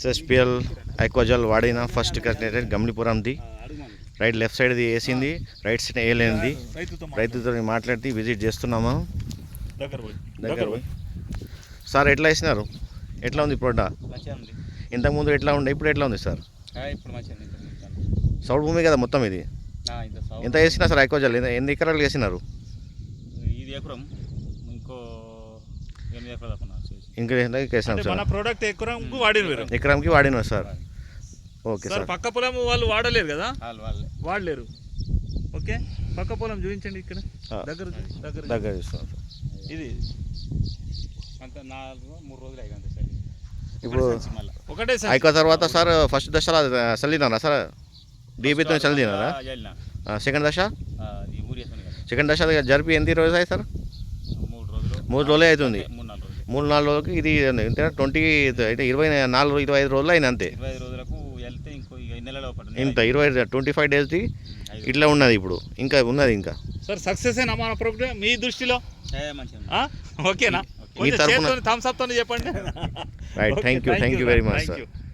SSPL ఐక్వజల్ వాడిన first కట్టినట్టు గమలిపురంది. Right left సైడ్ది వేసింది రైట్ సైడ్ వేయలేనిది. రైతుతో రైతుతో మాట్లాడి విజిట్ చేస్తున్నాము. దగ్గర సార్ ఎట్లా వేసినారు? ఎట్లా ఉంది ఉంది. ఇంతకుముందు ఎట్లా ఉండే? ఇప్పుడు ఎట్లా ఉంది సార్? ఇప్పుడు. సౌడ్ భూమి కదా మొత్తం ఇది? ఎంత వేసినా సార్ ఐక్వజల్ ఎంత- ఎన్ని ఎకరాలు వేసినారు? ఇది ఎకరం. ఇంకో ఎనిమిది ఎకరాలు దాకా ఉన్నారు చేసి. ఇంకా ఎంత వేసినాం అంటే మన సార్ ప్రోడక్ట్ ఎక్కువ వాడిన వేరు ఎకరానికి వాడినా సార్. Okay sir sir. పక్క పొలం వాళ్ళు వాడలేరు కదా? వాళ్ళు వాళ్ళే వాడలేరు. ఓకే? పక్క పొలం చూపించండి ఇక్కడ. ఆ. దగ్గర చూ- దగ్గర దగ్గర చూస్తున్నాం సార్. ఇది అంత నాలుగు మూడు రోజులు అయ్యి అంతే సరే. ఇప్పుడు మళ్ళీ. ఒకటే సార్. అయిపోయిన తర్వాత సార్ ఫస్ట్ దశలో చల్లినారా సార్? డీబీతో చల్లినారా? జల్లిన సెకండ్ దశ? కదా. సెకండ్ దశ జరిపి ఎన్ని రోజులు అయ్యి సార్? మూడు రోజులు. మూడు రోజులే అవుతుంది. మూడు మూడు నాలుగు రోజులకి ఇది ఎంత ట్వంటీ అయితే ఇరవై నాలుగు ఇరవై ఐదు రోజులు అయింది అంతే. ఇంత ఇరవై ట్వంటీ ఫైవ్ డేస్ది ఇట్లా ఉన్నది ఇప్పుడు. ఇంకా ఉన్నది ఇంకా. సార్ సక్సెస్ అయినా మన ప్రోగ్రామ్ మీ దృష్టిలో? ఓకేనా? మీ తరపున- థమ్స్ అప్ తోనే చెప్పండి. Right thank you thank you very. Much sir.